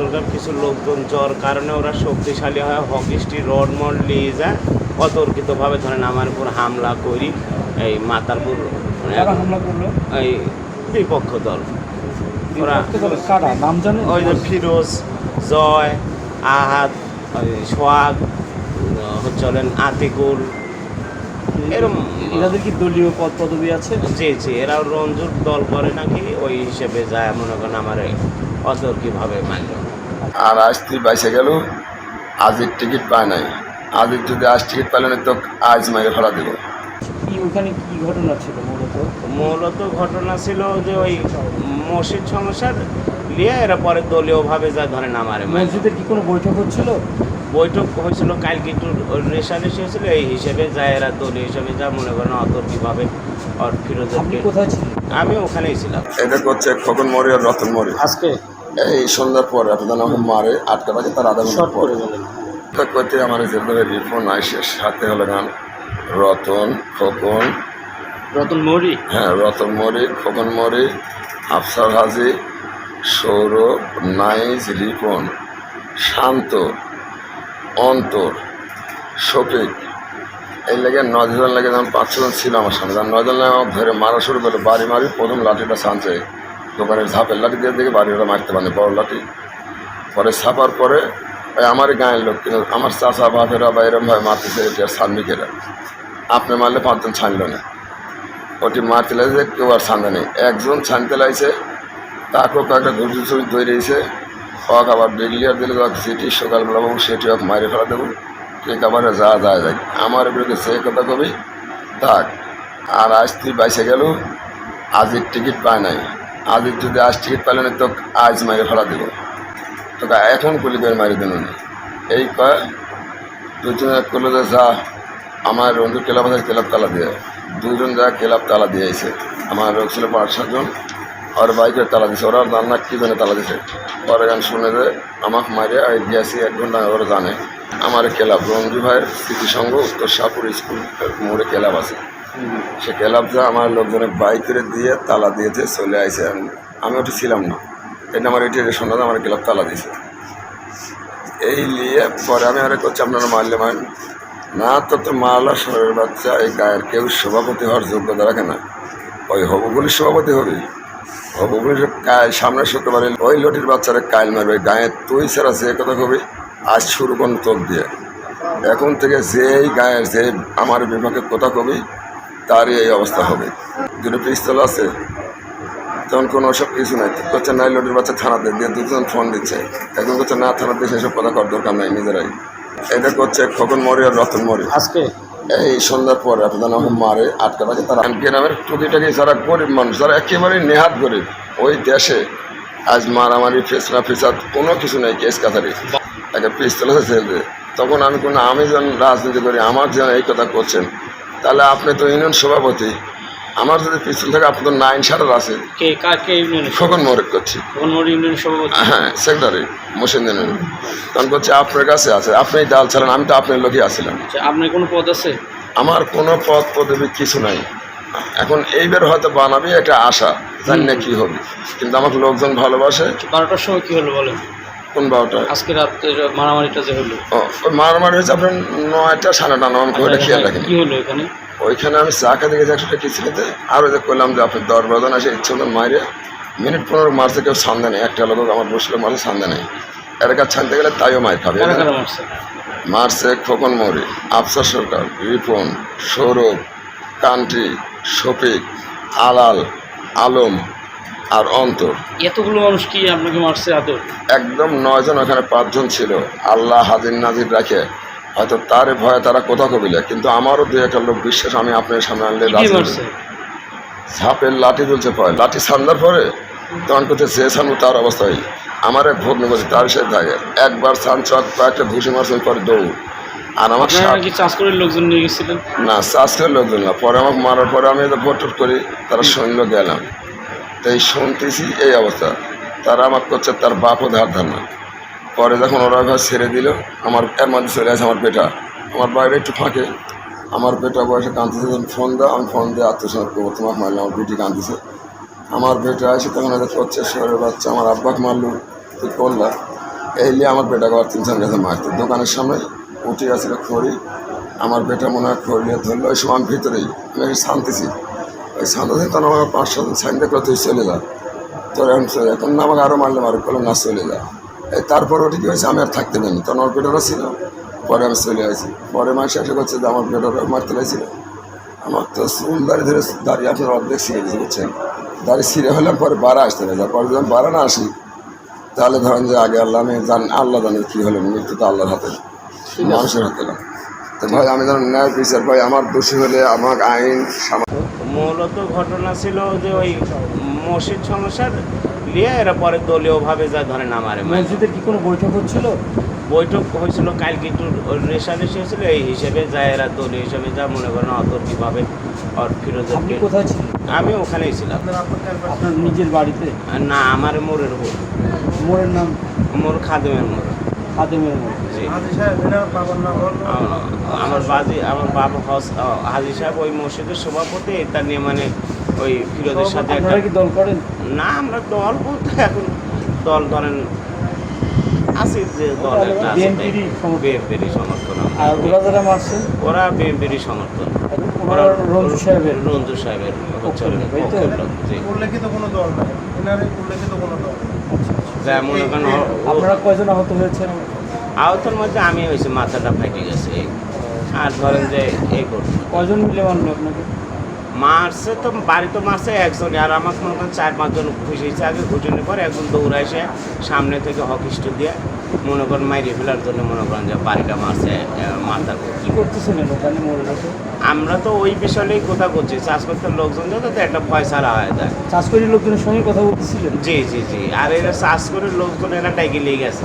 এখানকার কিছু লোকজন জ্বর কারণে ওরা শক্তিশালী হয়। হকিস্টি রড মড নিয়ে যায় অতর্কিতভাবে ধরেন আমার উপর হামলা করি। এই মাতার উপর মানে এই বিপক্ষ দল। ওরা ওই যে ফিরোজ জয় আহাত ওই সোহাগ হলেন আতিকুল। এরম এনাদের কি দলীয় পদ পদবি আছে? জি জি এরা রঞ্জুর দল করে নাকি? ওই হিসেবে যায় মনে করেন আমার অতর্কিভাবে মানল আর আজ তুই বাইসে গেল আজের টিকিট পায় নাই। আজের যদি আজ টিকিট পেলে না তো আজ মেরে ফেলা দেবো। কি ওখানে কি ঘটনা ছিল মূলত? মূলত ঘটনা ছিল যে ওই মসজিদ সমস্যার নিয়ে এরা পরে দলীয়ভাবে যায় ধরেন আমার মসজিদের কি কোনো বৈঠক হচ্ছিল? বৈঠক হয়েছিল কালকে একটু রেশারেশি হয়েছিল এই হিসেবে যায় এরা দলীয় হিসেবে যা মনে করেন অতর্কিভাবে আর আপনি ফিরোজকে কোথায় ছিলেন? আমি ওখানেই ছিলাম। এটা করছে খোকন মরি আর রতন মরি আজকে? এই সন্ধ্যার পরে আপনাদের আমাকে মারে আটকা থাকে তার আধা ঘণ্টা পরে। করে করতে আমার যেভাবে রিফোন আইসে সাথে হলো গান রতন খোকন। রতন মৌরি? হ্যাঁ রতন মরি খোকন মরি আফসার হাজি সৌরভ নাইজ রিপন শান্ত অন্তর শফিক। এই লেগে নজন লেগে যখন পাঁচ ছজন ছিল আমার সামনে যখন নজন ধরে মারা শুরু করল বাড়ি মারি প্রথম লাঠিটা সানছে দোকানের ঝাপের লাঠি দিয়ে দেখে বাড়ি ওরা মারতে পারে বড় লাঠি। পরে ছাপার পরে ওই আমারই গায়ের লোক কিন্তু আমার চাচা বাপেরা বা এরম ভাবে মারতেছে, এটা সান্দিকেরা আপনি মারলে পাঁচজন ছাড়লো না। ওটি মারতে লাগছে, কেউ আর ছান্দে নেই একজন ছানতে লাগছে, তাকেও কয়েকটা ঘুরতে ছবি তৈরি হয়েছে হক আবার ডিক্লিয়ার দিলে তো সেটি সকালবেলা বাবু সেটি হোক মারে ফেলা দেবো। ঠিক আবার যা যায়। যাক আমার বিরুদ্ধে সে কথা কবি, থাক। আর আজ তুই বাইসে গেল, আজের টিকিট পায় নাই। আজের যদি আজ টিকিট পেলে না তো আজ মারে ফেলা দেবো। তোকে এখন গুলি করে মারি দেন এই কয়, দুজন করল যে, যা, আমার বন্ধু ক্লাব আছে, ক্লাব তালা দিয়ে। দুজন যা ক্লাব তালা দিয়ে দিয়েছে আমার লোক ছিল পাঁচ সাতজন আর বাইকের তালা দিছে। ওরা রান্না কী জন্য তালা দিছে। পরে গান শুনে যে, আমাকে মারে আর গিয়েছি এক ঘণ্টা, ওরা জানে। আমার ক্লাব রঞ্জু ভাইয়ের স্মৃতিসংঘ উত্তর শাহপুর স্কুল মোড়ে ক্লাব আছে। সে যা আমার লোকজনের বাইক করে দিয়ে তালা দিয়েছে চলে আইছে। আমি- ওটা ছিলাম না। এটা আমার এটি শোনা আমার ক্লাব তালা দিয়েছে এই নিয়ে পরে আমি আরে করছি আপনারা মারলে মারেন। না, তো তো মারলা শহরের বাচ্চা, এই গায়ের কেউ সভাপতি হওয়ার যোগ্যতা রাখে না। ওই হবগুলির সভাপতি হবে। হবগুলির কায় সামনে শুক্রবারে ওই লটির বাচ্চারা কাইল মারবে, গায়ে তুই ছাড়া যে কথা কবি, আজ শুরু করুন তোক দিয়ে। এখন থেকে যেই গায়ের যে আমার বিভাগে কথা কবি তারই এই অবস্থা হবে। দুটো পিস্তল আছে তখন কোনো ওসব কিছু নাই। করছে নাই লটির বাচ্চা থানাতে দিয়ে দুজন ফোন দিচ্ছে। এখন করছে না থানাতে সেসব কথা করার দরকার নাই নিজেরাই। এটা করছে খোকন মরি আর রতন মরি আজকে? এই সন্ধ্যার পরে আপনাদের আমাকে মারে আটকা থাকে তারা। গ্রামের টুকিটাকি যারা গরিব মানুষ যারা একেবারে নেহাত গরিব ওই দেশে আজ মারামারি ফেসরা ফেসাদ কোনো কিছু নেই কেস কাছারি একটা পিস্তল হয়েছে তখন আমি কোনো আমি যেন রাজনীতি করি আমার যেন এই কথা করছেন। তাহলে আপনি তো ইউনিয়ন সভাপতি। আমার যদি পিস্তল থাকে আপনার নাইন সারের আছে কে কাকে ইউনিয়নের খোকন মোরেক করছি। মৌরি ইউনিয়নের সভাপতি? হ্যাঁ সেক্রেটারি মোসিন তখন করছে আপনার কাছে আছে আপনি ডাল ছাড়ান আমি তো আপনার লোকই আসছিলাম আচ্ছা, আপনার কোনো পদ আছে? আমার কোনো পদ পদবি কিছু নাই। এখন এইবার হয়তো বানাবি একটা আশা জানি না কী হবে। কিন্তু আমাকে লোকজন ভালোবাসে। বারোটার সময় কি হলো বলেন? কোন বারোটা? আজকে রাত্রে মারামারিটা যে হলো। ও ওই মারামারি হয়েছে আপনার নয়টা সাড়ে নটা আমি ওইটা খেয়াল রাখিনি। কি হলো এখানে? ওইখানে আমি চা খেতে গেছি একশো টাকা কিস্তিতে আর ওই যে করলাম যে আপনি দশ বারোজন আসে ইচ্ছে মতন মাইরে মিনিট পনেরো মারছে কেউ সান্দে নেই। একটা লোক আমার বসলে মারছে সান্দে নেই। এর কাছে ছানতে গেলে তাইও মার খাবে মারছে? খোকন মৌরি আফসার সরকার রিপন সৌরভ কান্ট্রি শফিক আলাল আলম আর অন্তর। এতগুলো মানুষ কি আপনাকে মারছে আদর একদম নয়জন ওখানে পাঁচজন ছিল। আল্লাহ হাজির নাজির রাখে। হয়তো তার ভয়ে তারা কোথা কবিলে কিন্তু আমারও দু একটা লোক বিশ্বাস আমি আপনার সামনে আনলে ঝাপের লাঠি তুলছে পয় লাঠি সান্দার পরে তখন করতে যে সানবো তার অবস্থা হয় আমার এক ভগ্ন বলছে তার সাথে থাকে। একবার সান চক কয়েকটা ঘুষি মারছে পরে দৌড়। আর আমার আপনারা চাষ করে লোকজন নিয়ে গেছিলেন? না শাস্ত্রের লোকজন না। পরে আমাকে মারার পরে আমি ভোট টোট করি তারা সৈন্য গেলাম। তো এই শুনতেছি এই অবস্থা। তারা আমাকে করছে, তার বাপও ধার ধার না। পরে যখন ওরা ঘর ছেড়ে দিল, আমার এর মধ্যে চলে আসে আমার বেটা। আমার বাইরে একটু ফাঁকে। আমার বেটা বয়সে কাঁদতেছে, যখন ফোন দেয় আমি ফোন দিয়ে আত্মসমর্পণ করব, তোমাকে মারলাম, আমার বেটি কাঁদতেছে। আমার বেটা আসে তখন এদের করছে শহরের বাচ্চা, আমার আব্বাকে মারলো তুই করলা? এই নিয়ে আমার বেটা ঘর তিনজন গেছে মারতে। দোকানের সামনে উঠে গেছিল খড়ি। আমার বেটা মনে হয় খড়ি ধরলো, ওই সময় আমি ভিতরেই, আমি শান্তিছি। শান্তি তখন আমাকে পাঁচ সাত সাইন দেখল তুই চলে যা। তোর এখন চলে যা। তখন আমাকে আরও মারলে মারো করলাম না চলে যা। এই তারপর ওটি কী হয়েছে? আমি আর থাকতে পারিনি তখন আমার বেটারা ছিল। পরে আমি চলে আসি। পরে মাসে এসে করছে যে আমার বেটারা মারতে লাগছিল আমার তো চুল দাঁড়িয়ে ধরে দাঁড়িয়ে আপনার অর্ধেক ছিঁড়ে গেছে বুঝছেন? দাঁড়িয়ে ছিঁড়ে হলাম পরে বাড়া আসতে না পরে যখন বাড়া না আসি তাহলে ধরেন যে আগে আল্লাহ আমি জান আল্লাহ জানে কী হলো। মৃত্যু তো আল্লাহর হাতে মানুষের হাতে না। তো ভাই আমি ধরেন ন্যায় বিচার ভাই আমার দোষী হলে আমার আইন মূলত ঘটনা ছিল যে ওই মসজিদ সমস্যার নিয়ে এরা পরে দলীয়ভাবে যা ধরেন আমারে। মসজিদের কি কোনো বৈঠক হচ্ছিল? বৈঠক হয়েছিল কালকে একটু রেশারেশি হয়েছিল এই হিসেবে যা এরা দলীয় হিসেবে যা মনে করেন অতর্কিভাবে ওর ফিরোজের কোথায় ছিলেন? আমি ওখানেই ছিলাম। আপনার নিজের বাড়িতে? আর না আমার মোড়ের মোড়ের নাম? মোর খাদেমের মোড়। খাদেমের মোড় আমার- বাজি আমার বাবা হস হাজি সাহেব ওই মসজিদের সভাপতি এটা নিয়ে মানে ওই ফিরোজের সাথে একটা কি দল করেন? না আমরা দল বলতে এখন দল ধরেন আছে যে দল একটা আছে BNP -রই সমর্থন। বিএনপির সমর্থন আর ওরা যারা মারছেন? ওরা বিএনপির সমর্থন ওরা রঞ্জু সাহেবের রঞ্জু। উল্লেখিত কোনো দল নাই। উল্লেখিত কোনো দল মনে করেন আপনারা কয়জন আহত হয়েছেন? আহতের মধ্যে আমি হয়েছি মাথাটা ফাইটে গেছে। আর ধরেন যে এই করছি। কজন মিলে মারলো আপনাকে? মারছে তো বাড়ি তো মারছে একজন আর আমাকে মনে করেন চার পাঁচজন ঘুষিয়েছে আগে ঘুষানোর পর একজন দৌড়া এসে সামনে থেকে হকিস্ট দিয়ে মনে করেন মাইরে ফেলার জন্য মনে করেন যে বাড়িটা মারছে উপর। কি করতেছিলেন ওখানে আমরা তো ওই বিষয়েই কথা করছি চাষ করতে লোকজন যত একটা ভয় ছাড়া হয়ে যায় চাষকরি লোকজনের সঙ্গে কথা বলতেছিলেন? জি জি জি। আর এরা চাষ করে লোকজন এরা টাইকে লেগে গেছে।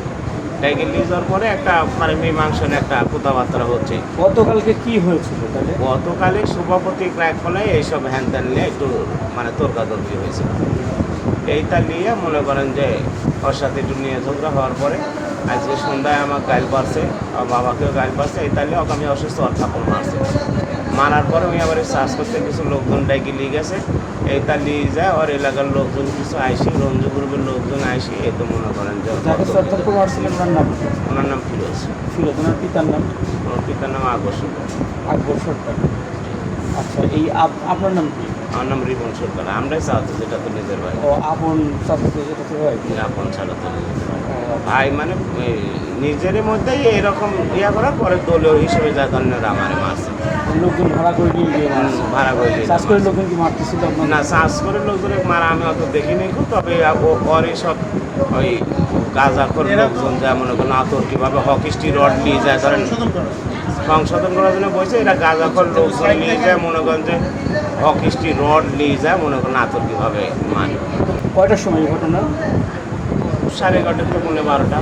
টাইকে নিয়ে যাওয়ার পরে একটা মানে মীমাংসন একটা কথাবার্তা হচ্ছে। গতকালকে কি হয়েছিল তাহলে? গতকালে সভাপতি ক্র্যাক ফলে এইসব হ্যান ত্যান নিয়ে একটু মানে তর্কাতর্কি হয়েছিল। এইটা নিয়ে মনে করেন যে ওর সাথে একটু নিয়ে ঝগড়া হওয়ার পরে আজকে সন্ধ্যায় আমার গাইল পারছে আমার বাবাকেও গাইল পারছে এই নিয়ে ওকে আমি অসুস্থ অর্থাপন মারছে। মারার পরে উনি আবার চাষ করতে কিছু লোকজন ডাইকে নিয়ে গেছে। এইটা নিয়ে যায় ওর এলাকার লোকজন কিছু আইসি রঞ্জু গ্রুপের লোকজন আইসি এই তো মনে করেন যে ওনার নাম? ওনার নাম ফিরোজ। ফিরোজ ওনার পিতার নাম? ওনার পিতার নাম আকর্ষণ আকবর সরকার। আচ্ছা এই আপ- আপনার নাম কি? আমার নাম রিপন সরকার। আমরাই চাচ্ছি যেটা তো নিজের ভাই। ও আপন চাচাতো যেটা তো হয় আপন ছাড়া তো নিজের ভাই। ভাই মানে এই নিজের মধ্যেই এরকম ইয়া করার পরে দলীয় হিসেবে যা ধরনের আমার মারছে লোকজন ভাড়া করে নিয়ে গিয়ে ভাড়া করে দিয়ে চাষ করে লোকজন কি মারতেছিল না চাষ করে লোকজনের মারা আমি অত দেখিনি খুব তবে ও- ওর সব ওই গাঁজাখোর লোকজন যা মনে করেন আতর্কিভাবে হকিস্টি রড নিয়ে যায় ধরেন সংশোধন করার জন্য বলছে এরা গাঁজাখোর লোকজন নিয়ে যায় মনে করেন যে হকিস্টি রড নিয়ে যায় মনে করেন আতর্কিভাবে মানে কয়টার সময় ঘটনা? সাড়ে এগারোটা থেকে পনেরো বারোটা।